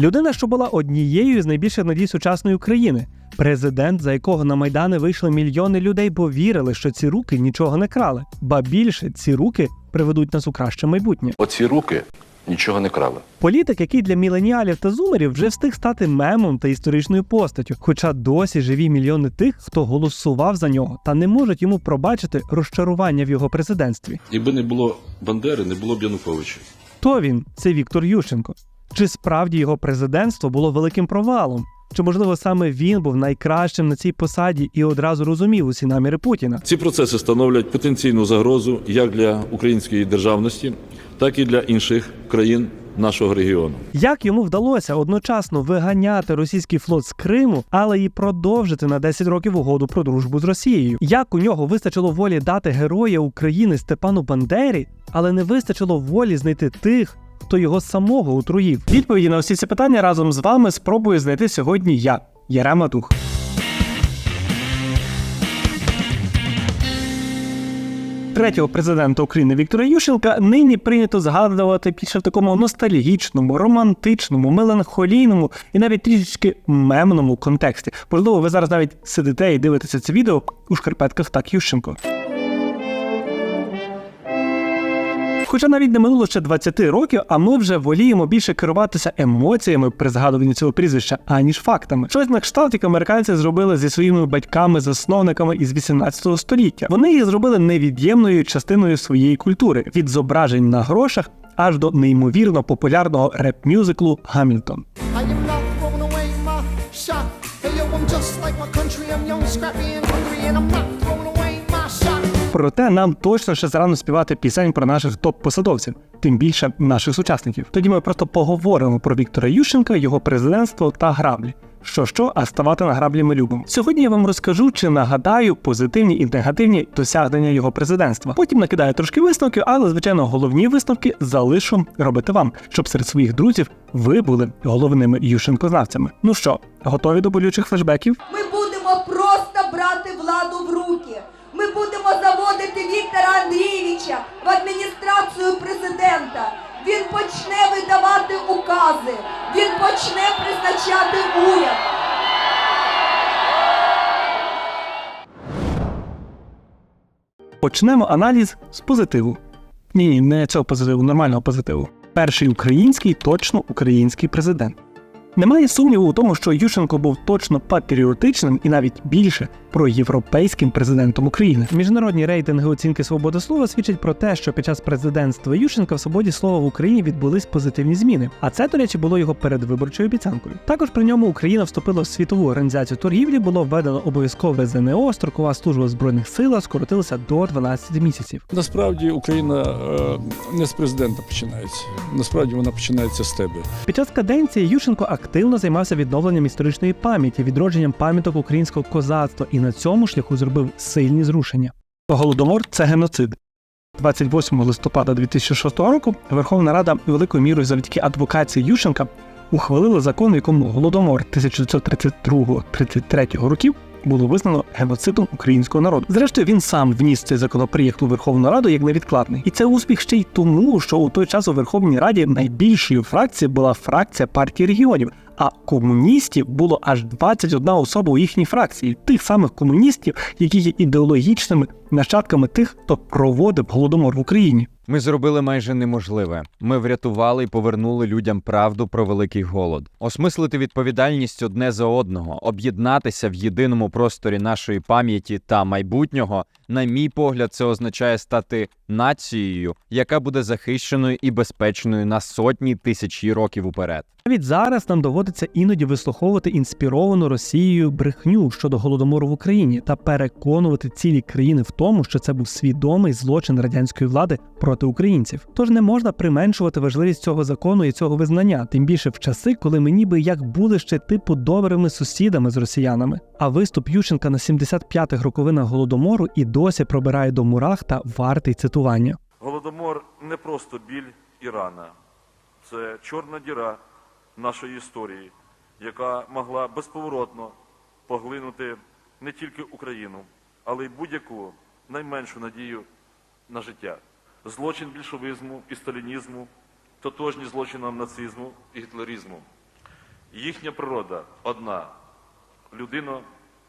Людина, що була однією з найбільших надій сучасної України, президент, за якого на майдани вийшли мільйони людей, бо вірили, що ці руки нічого не крали. Ба більше ці руки приведуть нас у краще майбутнє. Оці руки нічого не крали. Політик, який для міленіалів та зумерів вже встиг стати мемом та історичною постаттю, хоча досі живі мільйони тих, хто голосував за нього, та не можуть йому пробачити розчарування в його президентстві. Якби не було Бандери, не було б Януковича. Хто він? Це Віктор Ющенко. Чи справді його президентство було великим провалом? Чи можливо саме він був найкращим на цій посаді і одразу розумів усі наміри Путіна? Ці процеси становлять потенційну загрозу як для української державності, так і для інших країн нашого регіону. Як йому вдалося одночасно виганяти російський флот з Криму, але і продовжити на 10 років угоду про дружбу з Росією? Як у нього вистачило волі дати героя України Степану Бандері, але не вистачило волі знайти тих, хто його самого отруїв? Відповіді на всі ці питання разом з вами спробую знайти сьогодні я, Ярема Дух. Третього президента України Віктора Ющенка нині прийнято згадувати більше в такому ностальгічному, романтичному, меланхолійному і навіть трішечки мемному контексті. Можливо, ви зараз навіть сидите і дивитеся це відео у шкарпетках так Ющенко. Хоча навіть не минуло ще 20 років, а ми вже воліємо більше керуватися емоціями при згадуванні цього прізвища, аніж фактами. Щось на кшталт, як американці зробили зі своїми батьками-засновниками із 18 століття. Вони їх зробили невід'ємною частиною своєї культури від зображень на грошах аж до неймовірно популярного реп-мюзиклу Гамільтон. I'm just like my country. I'm young, scrappy, and hungry, and I'm not Проте нам точно ще зарано співати пісень про наших топ-посадовців, тим більше наших сучасників. Тоді ми просто поговоримо про Віктора Ющенка, його президентство та граблі. Що що, а ставати на граблі ми любимо. Сьогодні я вам розкажу чи нагадаю позитивні і негативні досягнення його президентства. Потім накидаю трошки висновків, але звичайно головні висновки залишу робити вам, щоб серед своїх друзів ви були головними Ющенкознавцями. Ну що, готові до болючих флешбеків? Ми будемо просто брати владу в руки. Ми будемо заводити Віктора Андрійовича в адміністрацію президента. Він почне видавати укази. Він почне призначати уряд. Почнемо аналіз з позитиву. Ні, ні, не цього позитиву, нормального позитиву. Перший український, точно український президент. Немає сумніву у тому, що Ющенко був точно патріотичним і навіть більше проєвропейським президентом України. Міжнародні рейтинги оцінки свободи слова свідчать про те, що під час президентства Ющенка в свободі слова в Україні відбулись позитивні зміни. А це, до речі, було його передвиборчою обіцянкою. Також при ньому Україна вступила в світову організацію торгівлі, було введено обов'язкове ЗНО, строкова служба збройних силах скоротилася до 12 місяців. Насправді Україна е, не з президента починається. Насправді вона починається з тебе. Під час каденції Ющенко активно займався відновленням історичної пам'яті, відродженням пам'яток українського козацтва і на цьому шляху зробив сильні зрушення. Голодомор це геноцид. 28 листопада 2006 року Верховна Рада великою мірою завдяки адвокації Ющенка ухвалила закон, в якому голодомор 1932-33 років було визнано геноцидом українського народу. Зрештою, він сам вніс цей законопроєкт у Верховну Раду як невідкладний. І це успіх ще й тому, що у той час у Верховній Раді найбільшою фракцією була фракція партії регіонів. А комуністів було аж 21 особа у їхній фракції, тих самих комуністів, які є ідеологічними нащадками тих, хто проводив голодомор в Україні. Ми зробили майже неможливе. Ми врятували і повернули людям правду про великий голод, осмислити відповідальність одне за одного, об'єднатися в єдиному просторі нашої пам'яті та майбутнього. На мій погляд, це означає стати нацією, яка буде захищеною і безпечною на сотні тисячі років уперед. Навіть зараз нам доводиться іноді вислуховувати інспіровану Росією брехню щодо голодомору в Україні та переконувати цілі країни в тому, що це був свідомий злочин радянської влади проти українців. Тож не можна применшувати важливість цього закону і цього визнання, тим більше в часи, коли ми ніби як були ще типу добрими сусідами з росіянами. А виступ Ющенка на 75-х роковинах голодомору і досі пробирає до мурах та вартий цитування. Голодомор не просто біль і рана, це чорна діра нашої історії, яка могла безповоротно поглинути не тільки Україну, але й будь-яку найменшу надію на життя. Злочин більшовизму і сталінізму, тотожні злочинам нацизму і гітлеризму. Їхня природа одна людино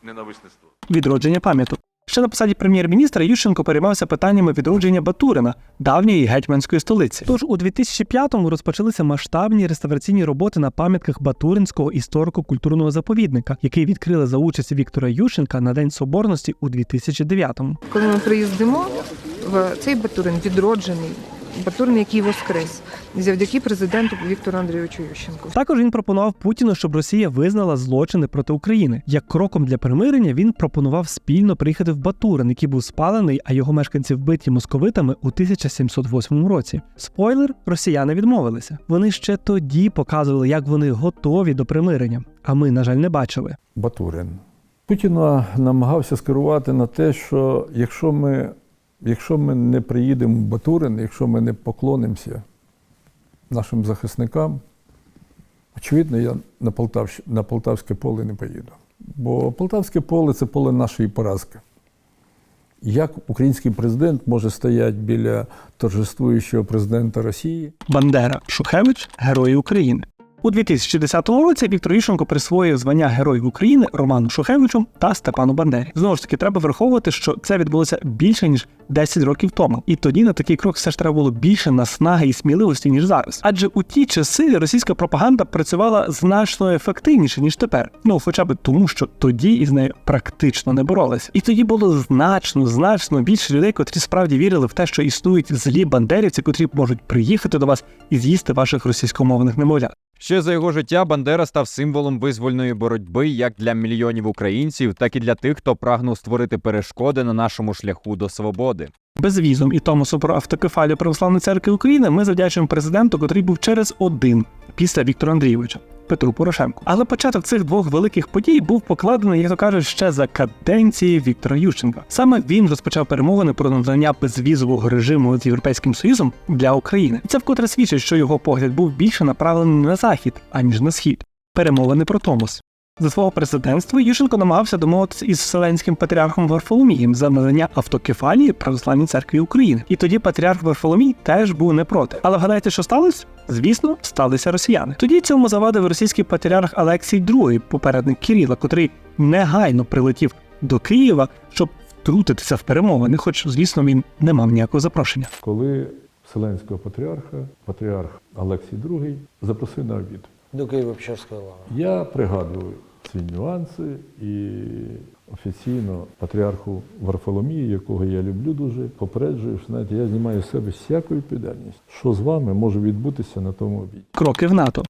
ненависництво. Відродження пам'яток. Ще на посаді прем'єр-міністра Ющенко переймався питаннями відродження Батурина, давньої гетьманської столиці. Тож у 2005-му розпочалися масштабні реставраційні роботи на пам'ятках Батуринського історико-культурного заповідника, який відкрили за участі Віктора Ющенка на День Соборності у 2009-му. Коли ми приїздимо в цей Батурин відроджений, Батурин, який воскрес, завдяки президенту Віктору Андрійовичу Ющенку. Також він пропонував Путіну, щоб Росія визнала злочини проти України. Як кроком для примирення він пропонував спільно приїхати в Батурин, який був спалений, а його мешканці вбиті московитами у 1708 році. Спойлер, росіяни відмовилися. Вони ще тоді показували, як вони готові до примирення. А ми, на жаль, не бачили. Батурин. Путіна намагався скерувати на те, що якщо ми, якщо ми не приїдемо в Батурин, якщо ми не поклонимося нашим захисникам, очевидно, я на, Полтавщ... на Полтавське поле не поїду. Бо Полтавське поле це поле нашої поразки. Як український президент може стояти біля торжествуючого президента Росії Бандера Шухевич Герої України. У 2010 році Віктор Ющенко присвоїв звання Героїв України Роману Шухевичу та Степану Бандері. Знову ж таки, треба враховувати, що це відбулося більше ніж 10 років тому. І тоді на такий крок все ж треба було більше наснаги і сміливості, ніж зараз. Адже у ті часи російська пропаганда працювала значно ефективніше, ніж тепер. Ну хоча б тому, що тоді із нею практично не боролися. І тоді було значно, значно більше людей, котрі справді вірили в те, що існують злі бандерівці, котрі можуть приїхати до вас і з'їсти ваших російськомовних немовлят. Ще за його життя Бандера став символом визвольної боротьби як для мільйонів українців, так і для тих, хто прагнув створити перешкоди на нашому шляху до свободи. Безвізом і Томосу про автокефалію Православної церкви України ми завдячуємо президенту, котрий був через один після Віктора Андрійовича. Петру Порошенку. Але початок цих двох великих подій був покладений, як то кажуть, ще за каденції Віктора Ющенка. Саме він розпочав перемовини про надання безвізового режиму з Європейським Союзом для України. Це вкотре свідчить, що його погляд був більше направлений на захід, аніж на схід. Перемовини про Томос. За свого президентства Ющенко намагався домовитися із Вселенським патріархом Варфоломієм за надання автокефалії Православній церкві України. І тоді патріарх Варфоломій теж був не проти. Але вгадайте, що сталося? Звісно, сталися росіяни. Тоді цьому завадив російський патріарх Алексій II, попередник Кирила, котрий негайно прилетів до Києва, щоб втрутитися в перемовини, хоч, звісно, він не мав ніякого запрошення. коли Вселенського патріарха, патріарх Олексій II, запросив на обід. До Києво-Печерської лави. Я пригадую ці нюанси і офіційно патріарху Варфоломію, якого я люблю дуже, попереджую, що знаєте, я знімаю з себе всяку відповідальність. Що з вами може відбутися на тому обіді? Кроки в НАТО.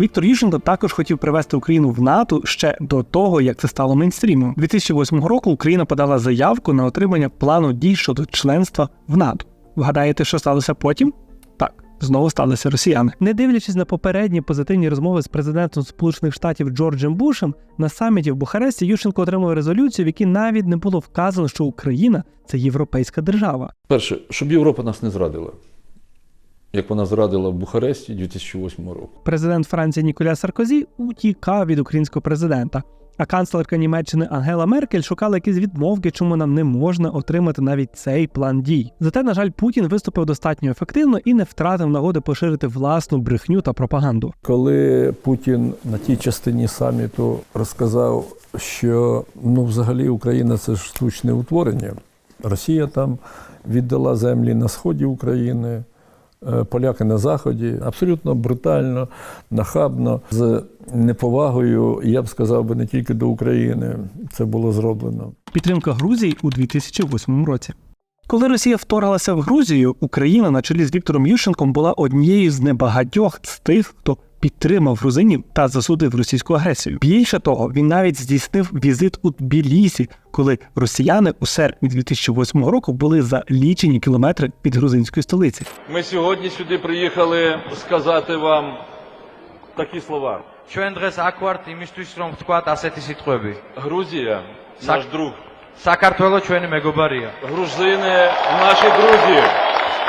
Віктор Ющенко також хотів привести Україну в НАТО ще до того, як це стало мейнстрімом. 2008 року Україна подала заявку на отримання плану дій щодо членства в НАТО. Вгадаєте, що сталося потім? Знову сталися росіяни. Не дивлячись на попередні позитивні розмови з президентом Сполучених Штатів Джорджем Бушем, на саміті в Бухаресті Ющенко отримав резолюцію, в якій навіть не було вказано, що Україна це європейська держава. Перше, щоб Європа нас не зрадила, як вона зрадила в Бухаресті 2008 року. Президент Франції Ніколя Саркозі утікав від українського президента. А канцлерка Німеччини Ангела Меркель шукала якісь відмовки, чому нам не можна отримати навіть цей план дій. Зате, на жаль, Путін виступив достатньо ефективно і не втратив нагоди поширити власну брехню та пропаганду. Коли Путін на тій частині саміту розказав, що ну, взагалі Україна це ж штучне утворення. Росія там віддала землі на сході України, поляки на заході. Абсолютно брутально, нахабно, з неповагою, я б сказав би, не тільки до України це було зроблено. Підтримка Грузії у 2008 році. Коли Росія вторглася в Грузію, Україна на чолі з Віктором Ющенком була однією з небагатьох з тих, хто підтримав грузинів та засудив російську агресію. Більше того, він навіть здійснив візит у Тбілісі, коли росіяни у серпні 2008 року були за лічені кілометри від грузинської столиці. Ми сьогодні сюди приїхали сказати вам такі слова. ჩვენ დღეს აქ ვართ იმისთვის, რომ ვთქვათ ასეთი სიტყვები. Грузія наш друг. საქართველო ჩვენი მეგობარია. Грузини наші друзі.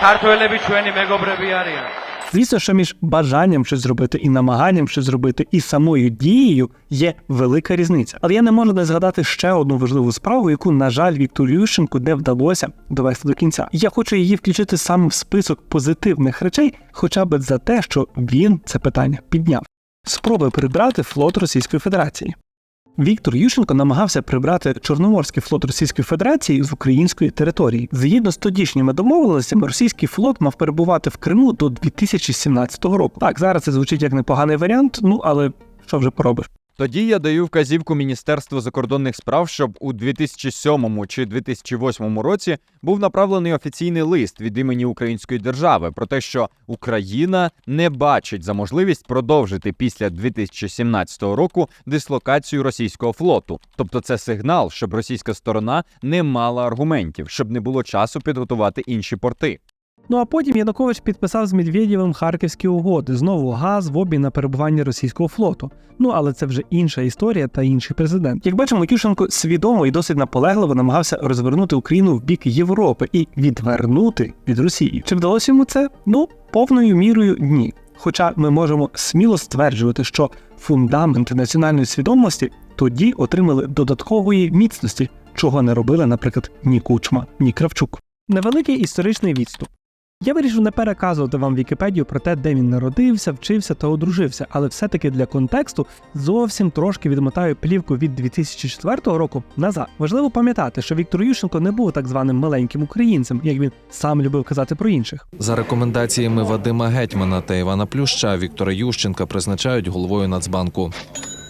ქართველები ჩვენი მეგობრები არიან. Звісно, що між бажанням щось зробити і намаганням щось зробити і самою дією є велика різниця. Але я не можу не згадати ще одну важливу справу, яку, на жаль, Віктору Ющенку не вдалося довести до кінця. Я хочу її включити саме в список позитивних речей, хоча б за те, що він це питання підняв. спроби прибрати флот Російської Федерації. Віктор Ющенко намагався прибрати Чорноморський флот Російської Федерації з української території. Згідно з тодішніми домовленостями, російський флот мав перебувати в Криму до 2017 року. Так, зараз це звучить як непоганий варіант, ну але що вже поробиш? Тоді я даю вказівку Міністерству закордонних справ, щоб у 2007 чи 2008 році був направлений офіційний лист від імені Української держави про те, що Україна не бачить за можливість продовжити після 2017 року дислокацію російського флоту. Тобто, це сигнал, щоб російська сторона не мала аргументів, щоб не було часу підготувати інші порти. Ну а потім Янукович підписав з Медведєвим харківські угоди, знову газ в обмін на перебування російського флоту. Ну але це вже інша історія та інший президент. Як бачимо, Ющенко свідомо і досить наполегливо намагався розвернути Україну в бік Європи і відвернути від Росії. Чи вдалося йому це? Ну, повною мірою ні. Хоча ми можемо сміло стверджувати, що фундаменти національної свідомості тоді отримали додаткової міцності, чого не робили, наприклад, ні Кучма, ні Кравчук. Невеликий історичний відступ. Я вирішив не переказувати вам Вікіпедію про те, де він народився, вчився та одружився, але все-таки для контексту зовсім трошки відмотаю плівку від 2004 року назад. Важливо пам'ятати, що Віктор Ющенко не був так званим маленьким українцем, як він сам любив казати про інших. За рекомендаціями Вадима Гетьмана та Івана Плюща Віктора Ющенка призначають головою Нацбанку.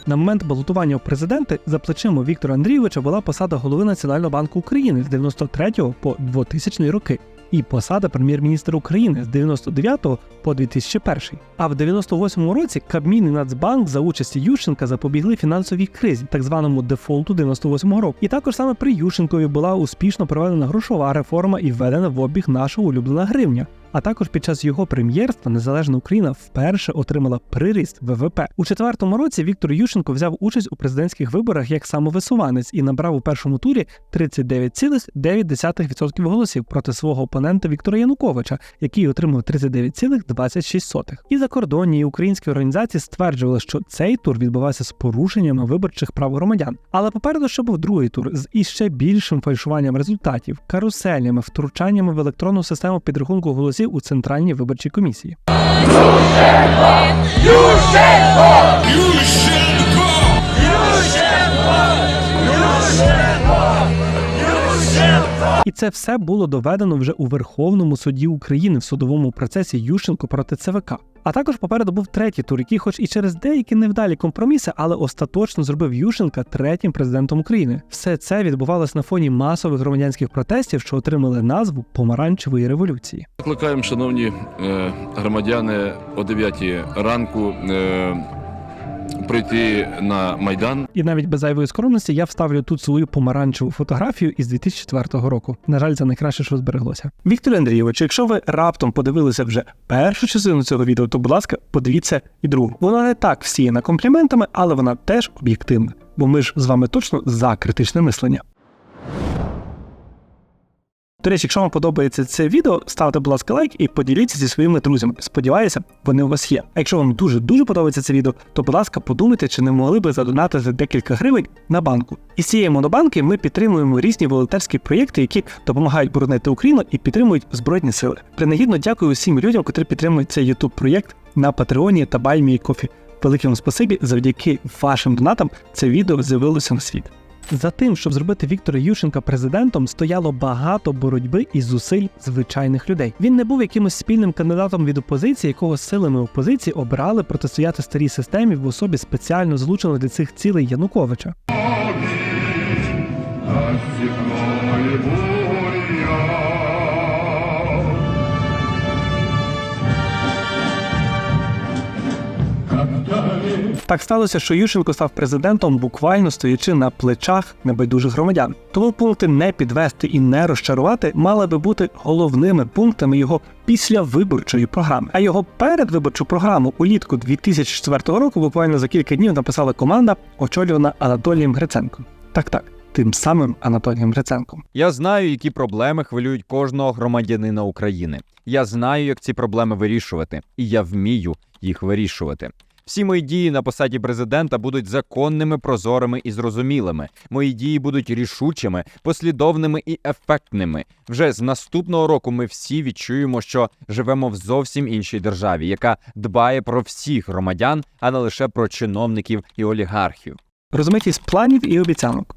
На момент балотування у президенти за плечима Віктора Андрійовича була посада голови Національного банку України з 93 по 2000 роки. І посада прем'єр-міністра України з 99 по 2001. А в 98 році Кабмін і Нацбанк за участі Ющенка запобігли фінансовій кризі, так званому дефолту 98 року. І також саме при Ющенкові була успішно проведена грошова реформа і введена в обіг наша улюблена гривня. А також під час його прем'єрства незалежна Україна вперше отримала приріст ВВП. У четвертому році Віктор Ющенко взяв участь у президентських виборах як самовисуванець і набрав у першому турі 39,9% голосів проти свого опонента Віктора Януковича, який отримав 39,26%. І закордонні і українські організації стверджували, що цей тур відбувався з порушеннями виборчих прав громадян. Але попереду ще був другий тур з іще більшим фальшуванням результатів, каруселями, втручаннями в електронну систему підрахунку голосів у центральній виборчій комісії. І це все було доведено вже у Верховному суді України в судовому процесі Ющенко проти ЦВК. А також попереду був третій тур, який, хоч і через деякі невдалі компроміси, але остаточно зробив Ющенка третім президентом України. Все це відбувалось на фоні масових громадянських протестів, що отримали назву помаранчевої революції. Закликаємо, шановні е, громадяни, о 9 ранку е, прийти на майдан. І навіть без зайвої скромності я вставлю тут свою помаранчеву фотографію із 2004 року. На жаль, це найкраще, що збереглося. Віктор Андрійович, якщо ви раптом подивилися вже першу частину цього відео, то будь ласка, подивіться і другу. Вона не так всіяна компліментами, але вона теж об'єктивна. Бо ми ж з вами точно за критичне мислення. До речі, якщо вам подобається це відео, ставте, будь ласка, лайк і поділіться зі своїми друзями. Сподіваюся, вони у вас є. А якщо вам дуже дуже подобається це відео, то будь ласка, подумайте, чи не могли би задонатити декілька гривень на банку. Із цієї монобанки ми підтримуємо різні волонтерські проєкти, які допомагають боронити Україну і підтримують збройні сили. Принагідно дякую усім людям, котрі підтримують цей YouTube проєкт на Патреоні та Баймі Кофі. Велике вам спасибі, завдяки вашим донатам це відео з'явилося на світ. За тим, щоб зробити Віктора Ющенка президентом, стояло багато боротьби і зусиль звичайних людей. Він не був якимось спільним кандидатом від опозиції, якого силами опозиції обрали протистояти старій системі в особі спеціально злученого для цих цілей Януковича. Так сталося, що Ющенко став президентом, буквально стоячи на плечах небайдужих громадян. Тому пункти не підвести і не розчарувати мали би бути головними пунктами його післявиборчої програми. А його передвиборчу програму улітку 2004 року буквально за кілька днів написала команда, очолювана Анатолієм Гриценком. Так, так, тим самим Анатолієм Гриценком. Я знаю, які проблеми хвилюють кожного громадянина України. Я знаю, як ці проблеми вирішувати, і я вмію їх вирішувати. Всі мої дії на посаді президента будуть законними, прозорими і зрозумілими. Мої дії будуть рішучими, послідовними і ефектними. Вже з наступного року ми всі відчуємо, що живемо в зовсім іншій державі, яка дбає про всіх громадян, а не лише про чиновників і олігархів. розмитість планів і обіцянок.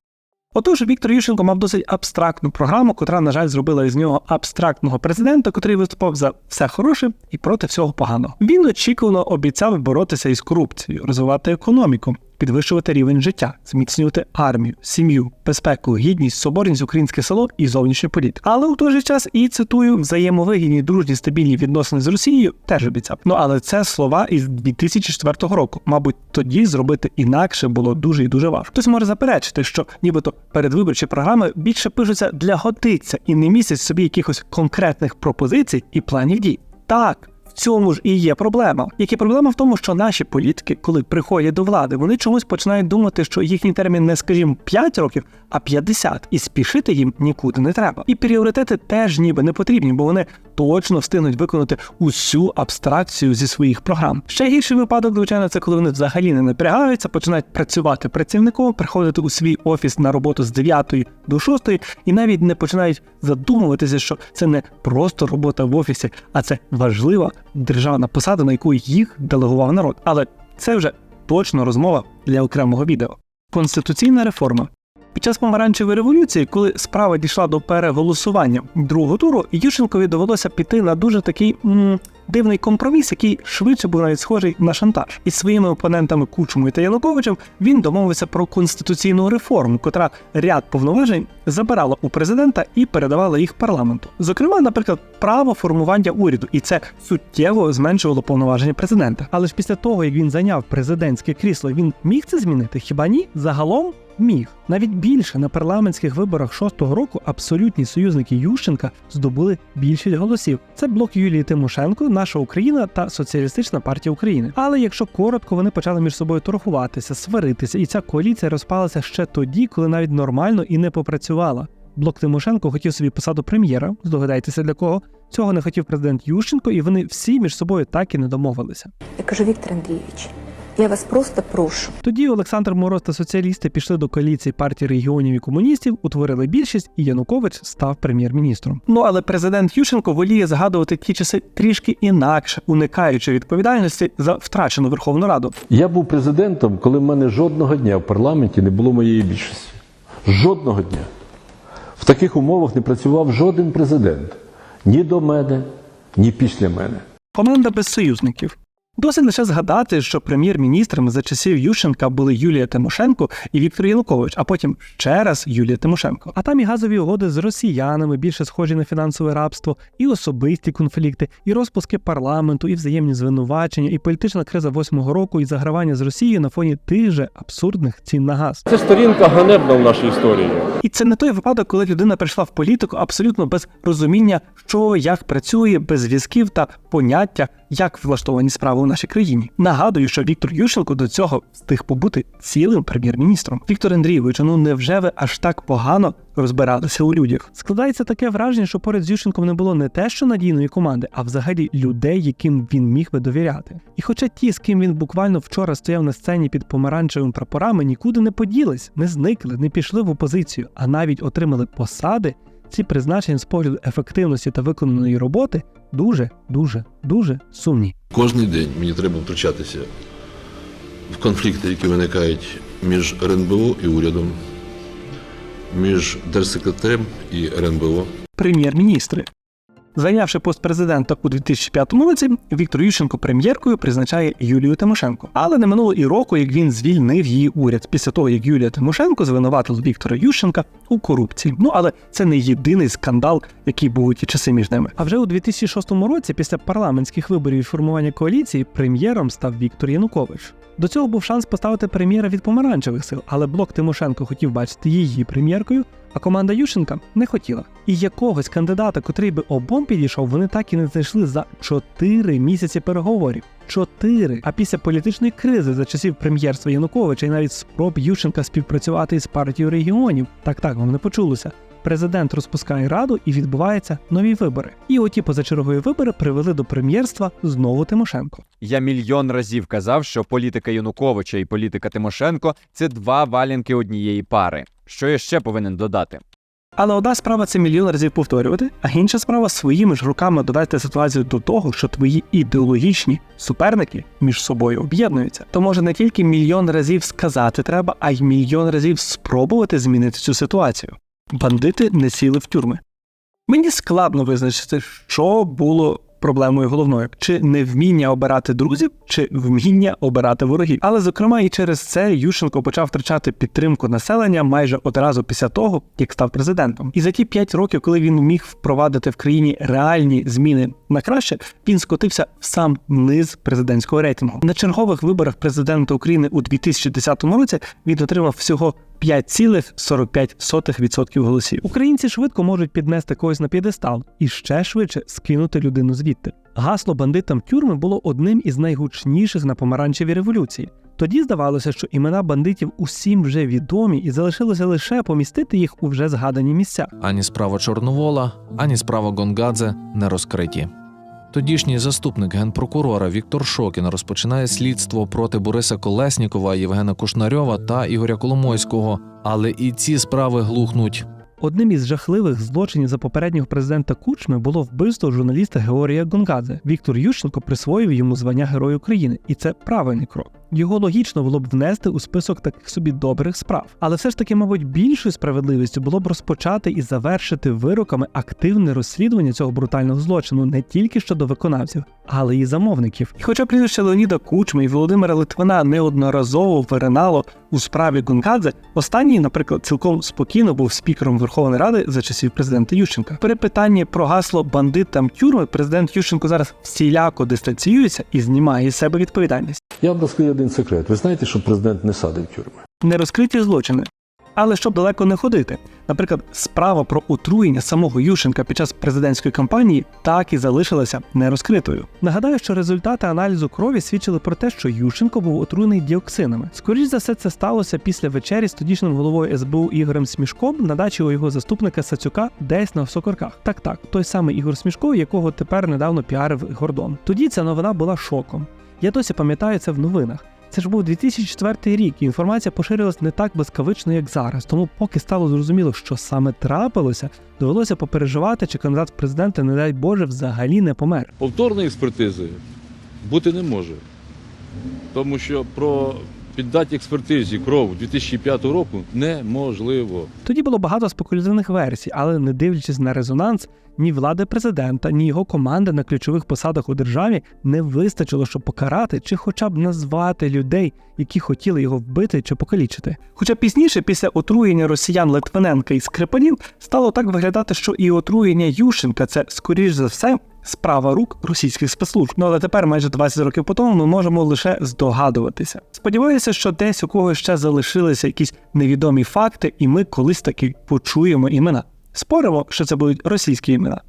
Отож, Віктор Ющенко мав досить абстрактну програму, котра, на жаль, зробила із нього абстрактного президента, котрий виступав за все хороше і проти всього поганого. Він очікувано обіцяв боротися із корупцією, розвивати економіку, підвищувати рівень життя, зміцнювати армію, сім'ю, безпеку, гідність, соборність, українське село і зовнішню політику. Але у той же час і цитую взаємовигідні, дружні, стабільні відносини з Росією теж обіцяв. Ну але це слова із 2004 року. Мабуть, тоді зробити інакше було дуже і дуже важко. Хтось може заперечити, що нібито передвиборчі програми більше пишуться для годиться і не містять собі якихось конкретних пропозицій і планів дій. Так. Цьому ж і є проблема. Як і проблема в тому, що наші політики, коли приходять до влади, вони чомусь починають думати, що їхній термін не скажімо 5 років, а 50, і спішити їм нікуди не треба. І пріоритети теж ніби не потрібні, бо вони точно встигнуть виконати усю абстракцію зі своїх програм. Ще гірший випадок, звичайно, це коли вони взагалі не напрягаються, починають працювати працівником, приходити у свій офіс на роботу з 9 до 6 і навіть не починають задумуватися, що це не просто робота в офісі, а це важлива державна посада, на яку їх делегував народ. Але це вже точно розмова для окремого відео. Конституційна реформа. Під час помаранчевої революції, коли справа дійшла до переголосування другого туру, Ющенкові довелося піти на дуже такий м, дивний компроміс, який швидше був навіть схожий на шантаж. Із своїми опонентами Кучмою та Януковичем він домовився про конституційну реформу, котра ряд повноважень забирала у президента і передавала їх парламенту. Зокрема, наприклад, право формування уряду, і це суттєво зменшувало повноваження президента. Але ж після того, як він зайняв президентське крісло, він міг це змінити? Хіба ні? Загалом міг. Навіть більше на парламентських виборах шостого року абсолютні союзники Ющенка здобули більшість голосів. Це блок Юлії Тимошенко, наша Україна та Соціалістична партія України. Але якщо коротко, вони почали між собою торгуватися, сваритися, і ця коаліція розпалася ще тоді, коли навіть нормально і не попрацювала. Блок Тимошенко хотів собі посаду прем'єра, здогадайтеся для кого. Цього не хотів президент Ющенко, і вони всі між собою так і не домовилися. Я кажу, Віктор Андрійович, я вас просто прошу. Тоді Олександр Мороз та соціалісти пішли до коаліції партії регіонів і комуністів, утворили більшість, і Янукович став прем'єр-міністром. Ну але президент Ющенко воліє згадувати ті часи трішки інакше, уникаючи відповідальності за втрачену Верховну Раду. Я був президентом, коли в мене жодного дня в парламенті не було моєї більшості. Жодного дня. В таких умовах не працював жоден президент ні до мене, ні після мене. Команда без союзників. Досить лише згадати, що прем'єр-міністрами за часів Ющенка були Юлія Тимошенко і Віктор Янукович, а потім ще раз Юлія Тимошенко. А там і газові угоди з росіянами, більше схожі на фінансове рабство, і особисті конфлікти, і розпуски парламенту, і взаємні звинувачення, і політична криза восьмого року, і загравання з Росією на фоні тих же абсурдних цін на газ. Це сторінка ганебна в нашій історії. І це не той випадок, коли людина прийшла в політику абсолютно без розуміння, що як працює, без зв'язків та поняття, як влаштовані справи у нашій країні. Нагадую, що Віктор Ющенко до цього встиг побути цілим прем'єр-міністром. Віктор Андрійович, ну невже ви аж так погано розбиралися у людях? Складається таке враження, що поряд з Ющенком не було не те, що надійної команди, а взагалі людей, яким він міг би довіряти. І хоча ті, з ким він буквально вчора стояв на сцені під помаранчевими прапорами, нікуди не поділись, не зникли, не пішли в опозицію, а навіть отримали посади. Ці призначення з погляду ефективності та виконаної роботи дуже, дуже, дуже сумні. Кожний день мені треба втручатися в конфлікти, які виникають між РНБО і урядом, між держсекретарем і РНБО. Прем'єр-міністри. Зайнявши пост президента у 2005 році, Віктор Ющенко прем'єркою призначає Юлію Тимошенко. Але не минуло і року, як він звільнив її уряд після того, як Юлія Тимошенко звинуватила Віктора Ющенка у корупції. Ну але це не єдиний скандал, який був у ті часи між ними. А вже у 2006 році, після парламентських виборів і формування коаліції, прем'єром став Віктор Янукович. До цього був шанс поставити прем'єра від помаранчевих сил, але блок Тимошенко хотів бачити її прем'єркою, а команда Ющенка не хотіла. І якогось кандидата, котрий би обом підійшов, вони так і не знайшли за 4 місяці переговорів. Чотири. А після політичної кризи за часів прем'єрства Януковича і навіть спроб Ющенка співпрацювати із партією регіонів, так так вам не почулося. Президент розпускає раду і відбуваються нові вибори. І оті позачергові вибори привели до прем'єрства знову Тимошенко. Я мільйон разів казав, що політика Януковича і політика Тимошенко це два валянки однієї пари. Що я ще повинен додати? Але одна справа це мільйон разів повторювати, а інша справа своїми ж руками довести ситуацію до того, що твої ідеологічні суперники між собою об'єднуються. То може не тільки мільйон разів сказати треба, а й мільйон разів спробувати змінити цю ситуацію. Бандити не сіли в тюрми. Мені складно визначити, що було проблемою головною: чи невміння обирати друзів, чи вміння обирати ворогів. Але зокрема, і через це Ющенко почав втрачати підтримку населення майже одразу після того, як став президентом. І за ті п'ять років, коли він міг впровадити в країні реальні зміни на краще, він скотився в сам низ президентського рейтингу. На чергових виборах президента України у 2010 році він отримав всього 5,45% голосів. Українці швидко можуть піднести когось на п'єдестал і ще швидше скинути людину звідти. Гасло бандитам тюрми було одним із найгучніших на помаранчевій революції. Тоді здавалося, що імена бандитів усім вже відомі, і залишилося лише помістити їх у вже згадані місця. Ані справа Чорновола, ані справа Гонгадзе не розкриті. Тодішній заступник генпрокурора Віктор Шокін розпочинає слідство проти Бориса Колеснікова, Євгена Кушнарьова та Ігоря Коломойського, але і ці справи глухнуть. Одним із жахливих злочинів за попереднього президента Кучми було вбивство журналіста Георгія Гонгадзе. Віктор Ющенко присвоїв йому звання Герой України, і це правильний крок. Його логічно було б внести у список таких собі добрих справ. Але все ж таки, мабуть, більшою справедливістю було б розпочати і завершити вироками активне розслідування цього брутального злочину не тільки щодо виконавців, але й замовників. І хоча прізвище Леоніда Кучми і Володимира Литвина неодноразово виринало у справі Гонкадзе, останній, наприклад, цілком спокійно був спікером Верховної Ради за часів президента Ющенка. При питанні про гасло бандитам тюрми президент Ющенко зараз всіляко дистанціюється і знімає із себе відповідальність. Я вам розкрию один секрет. Ви знаєте, що президент не садив тюрми? Нерозкриті злочини. Але щоб далеко не ходити, наприклад, справа про отруєння самого Ющенка під час президентської кампанії так і залишилася нерозкритою. Нагадаю, що результати аналізу крові свідчили про те, що Ющенко був отруєний діоксинами. Скоріш за все, це сталося після вечері з тодішнім головою СБУ Ігорем Смішком на дачі у його заступника Сацюка десь на Сокорках. Так, так, той самий Ігор Смішко, якого тепер недавно піарив Гордон. Тоді ця новина була шоком. Я досі пам'ятаю це в новинах. Це ж був 2004 рік, і інформація поширилась не так безкавично, як зараз. Тому, поки стало зрозуміло, що саме трапилося, довелося попереживати, чи кандидат в президенти, не дай Боже, взагалі не помер. Повторної експертизи бути не може. Тому що про піддати експертизі кров 2005 року неможливо. Тоді було багато спекулятивних версій, але не дивлячись на резонанс, ні влади президента, ні його команди на ключових посадах у державі не вистачило, щоб покарати чи хоча б назвати людей, які хотіли його вбити чи покалічити. Хоча пізніше, після отруєння росіян Литвиненка і Скрипанів, стало так виглядати, що і отруєння Ющенка це скоріш за все. Справа рук російських спецслужб. Ну але тепер, майже 20 років по тому, ми можемо лише здогадуватися. Сподіваюся, що десь у когось ще залишилися якісь невідомі факти, і ми колись таки почуємо імена. Споримо, що це будуть російські імена.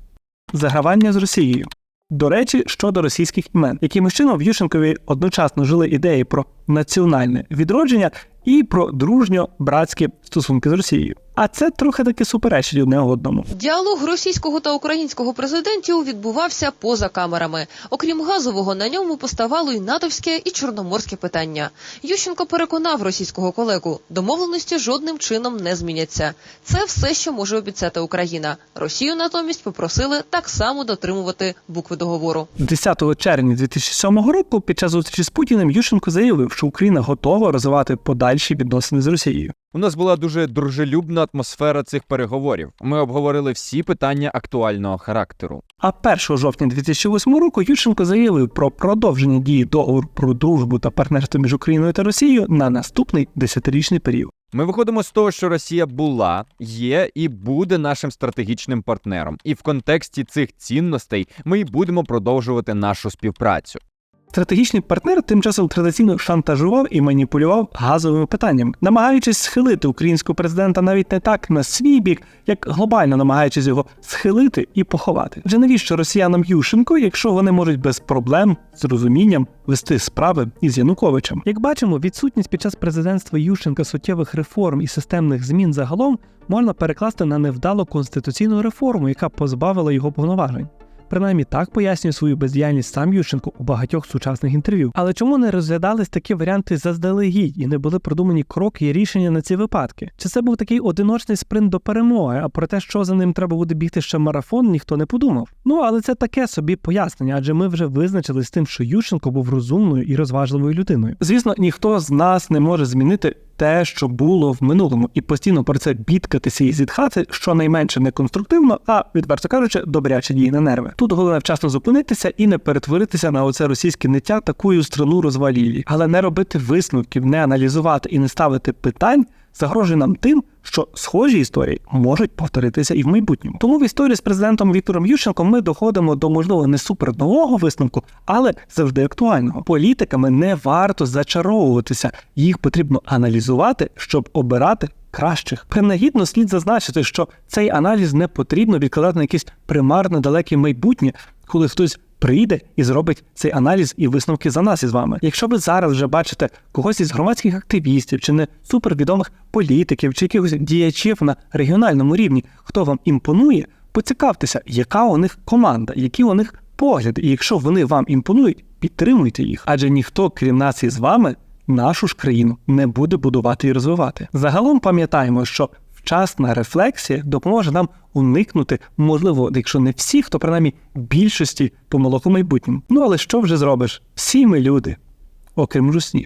Загравання з Росією. До речі, щодо російських імен, якимось чином в Ющенкові одночасно жили ідеї про національне відродження і про дружньо-братські стосунки з Росією. А це трохи таки суперечить одне одному. Діалог російського та українського президентів відбувався поза камерами. Окрім газового, на ньому поставало й натовське і чорноморське питання. Ющенко переконав російського колегу, домовленості жодним чином не зміняться. Це все, що може обіцяти Україна. Росію натомість попросили так само дотримувати букви договору. 10 червня 2007 року під час зустрічі з Путіним Ющенко заявив, що Україна готова розвивати подальші відносини з Росією. У нас була дуже дружелюбна атмосфера цих переговорів. Ми обговорили всі питання актуального характеру. А 1 жовтня 2008 року Ющенко заявив про продовження дії договору про дружбу та партнерство між Україною та Росією на наступний десятирічний період. Ми виходимо з того, що Росія була, є і буде нашим стратегічним партнером. І в контексті цих цінностей ми й будемо продовжувати нашу співпрацю. Стратегічний партнер тим часом традиційно шантажував і маніпулював газовими питаннями, намагаючись схилити українського президента навіть не так на свій бік, як глобально намагаючись його схилити і поховати. Вже навіщо росіянам Ющенко, якщо вони можуть без проблем з розумінням вести справи із Януковичем? Як бачимо, відсутність під час президентства Ющенка суттєвих реформ і системних змін загалом можна перекласти на невдалу конституційну реформу, яка позбавила його повноважень. Принаймні так пояснює свою бездіяльність сам Ющенко у багатьох сучасних інтерв'ю. Але чому не розглядались такі варіанти заздалегідь і не були продумані кроки і рішення на ці випадки? Чи це був такий одиночний спринт до перемоги? А про те, що за ним треба буде бігти ще марафон, ніхто не подумав. Ну але це таке собі пояснення, адже ми вже визначились з тим, що Ющенко був розумною і розважливою людиною. Звісно, ніхто з нас не може змінити те, що було в минулому, і постійно про це бідкатися і зітхати, що найменше не конструктивно, а відверто кажучи, добряче діє на нерви. Тут головне вчасно зупинитися і не перетворитися на оце російське ниття такою страну розвалілі, але не робити висновків, не аналізувати і не ставити питань. Загрожує нам тим, що схожі історії можуть повторитися і в майбутньому. Тому в історії з президентом Віктором Ющенком ми доходимо до можливо не супер нового висновку, але завжди актуального. Політиками не варто зачаровуватися, їх потрібно аналізувати, щоб обирати кращих. Принагідно слід зазначити, що цей аналіз не потрібно відкладати на якесь примарне далеке майбутнє, коли хтось прийде і зробить цей аналіз і висновки за нас із вами. Якщо ви зараз вже бачите когось із громадських активістів чи не супервідомих політиків чи якихось діячів на регіональному рівні, хто вам імпонує, поцікавтеся, яка у них команда, які у них погляди. І якщо вони вам імпонують, підтримуйте їх, адже ніхто, крім нас із вами, нашу ж країну не буде будувати і розвивати. Загалом пам'ятаємо, що вчасна рефлексія допоможе нам уникнути, можливо, якщо не всіх, то принаймні більшості помилок у майбутньому. Ну але що вже зробиш? Всі ми люди, окрім русні.